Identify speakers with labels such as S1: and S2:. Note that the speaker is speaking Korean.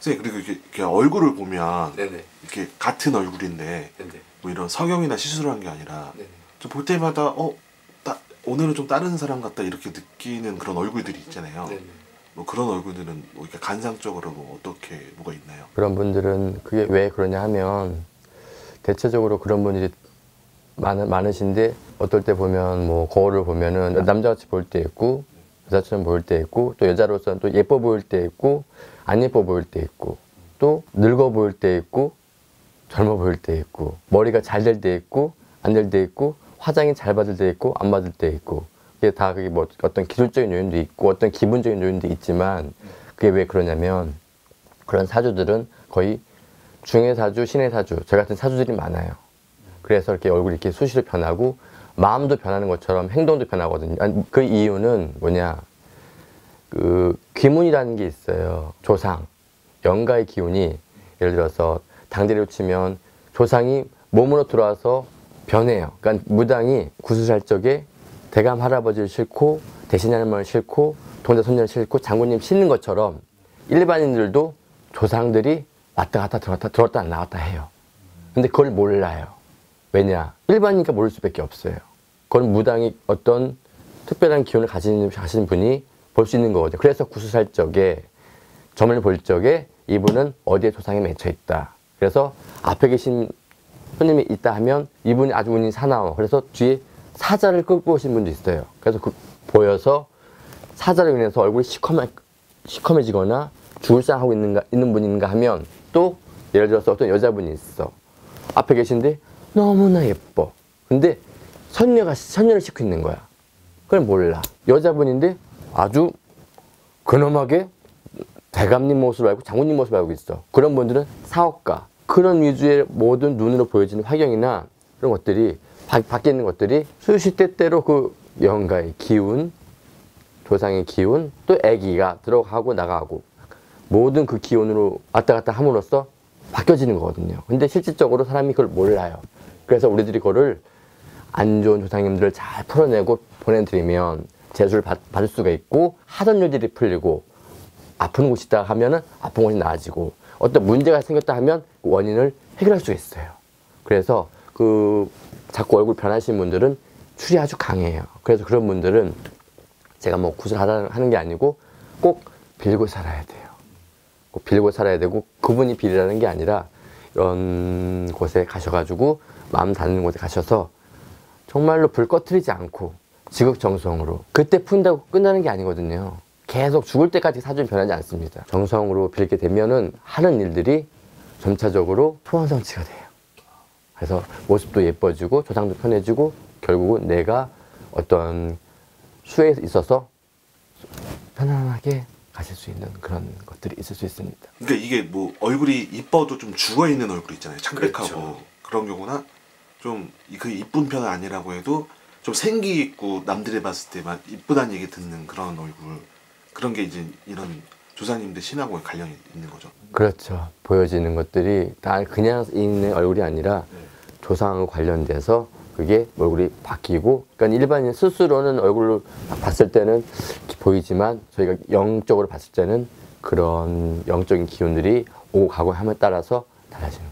S1: 선생님 그리고 이렇게, 이렇게 얼굴을 보면
S2: 네네.
S1: 이렇게 같은 얼굴인데
S2: 네네.
S1: 뭐 이런 성형이나 시술을 한 게 아니라
S2: 네네.
S1: 좀볼 때마다 어 따, 오늘은 좀 다른 사람 같다 이렇게 느끼는 그런 얼굴들이 있잖아요.
S2: 네네.
S1: 뭐 그런 얼굴들은 뭐 이렇게 간상적으로 뭐 어떻게 뭐가 있나요?
S3: 그런 분들은 그게 왜 그러냐 하면 대체적으로 그런 분들이 많, 많으신데 어떨 때 보면 뭐 거울을 보면은 남자같이 보일 때 있고 여자처럼 보일 때 있고 또 여자로서는 또 예뻐 보일 때 있고 안 예뻐 보일 때 있고 또 늙어 보일 때 있고 젊어 보일 때 있고 머리가 잘 될 때 있고 안 될 때 있고 화장이 잘 받을 때 있고 안 받을 때 있고 그게 다 그게 뭐 어떤 기술적인 요인도 있고 어떤 기본적인 요인도 있지만 그게 왜 그러냐면 그런 사주들은 거의 중의 사주, 신의 사주, 저 같은 사주들이 많아요. 그래서 이렇게 얼굴이 이렇게 수시로 변하고 마음도 변하는 것처럼 행동도 변하거든요. 그 이유는 뭐냐? 그 귀문이라는 게 있어요. 조상, 영가의 기운이 예를 들어서 당대로 치면 조상이 몸으로 들어와서 변해요. 그러니까 무당이 구슬할 적에 대감 할아버지를 싣고 대신 할머니를 싣고 동자 손녀를 싣고 장군님 싣는 것처럼 일반인들도 조상들이 왔다 갔다 들어왔다 들어왔다 나왔다 해요. 근데 그걸 몰라요. 왜냐? 일반이니까 모를 수밖에 없어요. 그건 무당이 어떤 특별한 기운을 가진 분이 볼 수 있는 거거든요. 그래서 구수살 적에 점을 볼 적에 이분은 어디에 조상이 맺혀 있다. 그래서 앞에 계신 손님이 있다 하면 이분이 아주 운이 사나워. 그래서 뒤에 사자를 끌고 오신 분도 있어요. 그래서 그 보여서 사자로 인해서 얼굴이 시커매, 시커매지거나 죽을 상하고 있는가, 있는 분인가 하면 또 예를 들어서 어떤 여자분이 있어. 앞에 계신데 너무나 예뻐. 근데 선녀가, 선녀를 있는 거야. 그걸 몰라. 여자분인데 아주 근엄하게 대감님 모습을 알고 장군님 모습을 알고 있어. 그런 분들은 사업가. 그런 위주의 모든 눈으로 보여지는 환경이나 그런 것들이 바, 밖에 있는 것들이 수시 때때로 그 영가의 기운, 조상의 기운, 또 애기가 들어가고 나가고 모든 그 기운으로 왔다 갔다 함으로써 바뀌어지는 거거든요. 근데 실질적으로 사람이 그걸 몰라요. 그래서 우리들이 그거를 안 좋은 조상님들을 잘 풀어내고 보내드리면 재수를 받, 받을 수가 있고 하던 일들이 풀리고 아픈 곳이 있다 하면은 아픈 곳이 나아지고 어떤 문제가 생겼다 하면 그 원인을 해결할 수 있어요. 그래서 그 자꾸 얼굴 변하신 분들은 출이 아주 강해요. 그래서 그런 분들은 제가 뭐 구슬하는 게 아니고 꼭 빌고 살아야 돼요. 꼭 빌고 살아야 되고 그분이 빌이라는 게 아니라 이런 곳에 가셔가지고 마음 닿는 곳에 가셔서 정말로 불 꺼트리지 않고 지극정성으로 그때 푼다고 끝나는 게 아니거든요. 계속 죽을 때까지 사주는 변하지 않습니다. 정성으로 빌게 되면은 하는 일들이 점차적으로 소원성취가 돼요. 그래서 모습도 예뻐지고 조상도 편해지고 결국은 내가 어떤 수에 있어서 편안하게 가실 수 있는 그런 것들이 있을 수 있습니다.
S1: 그러니까 이게 뭐 얼굴이 이뻐도 좀 죽어 있는 얼굴 있잖아요. 창백하고
S2: 그렇죠.
S1: 그런 경우나 좀 그 이쁜 편은 아니라고 해도 좀 생기 있고 남들이 봤을 때만 이쁘다는 얘기 듣는 그런 얼굴 그런 게 이제 이런 조상님들 신하고 관련이 있는 거죠.
S3: 그렇죠. 보여지는 것들이 다 그냥 있는 얼굴이 아니라 조상하고 관련돼서 그게 얼굴이 바뀌고, 그러니까 일반인 스스로는 얼굴로 봤을 때는 보이지만 저희가 영적으로 봤을 때는 그런 영적인 기운들이 오고 가고 함에 따라서 달라지는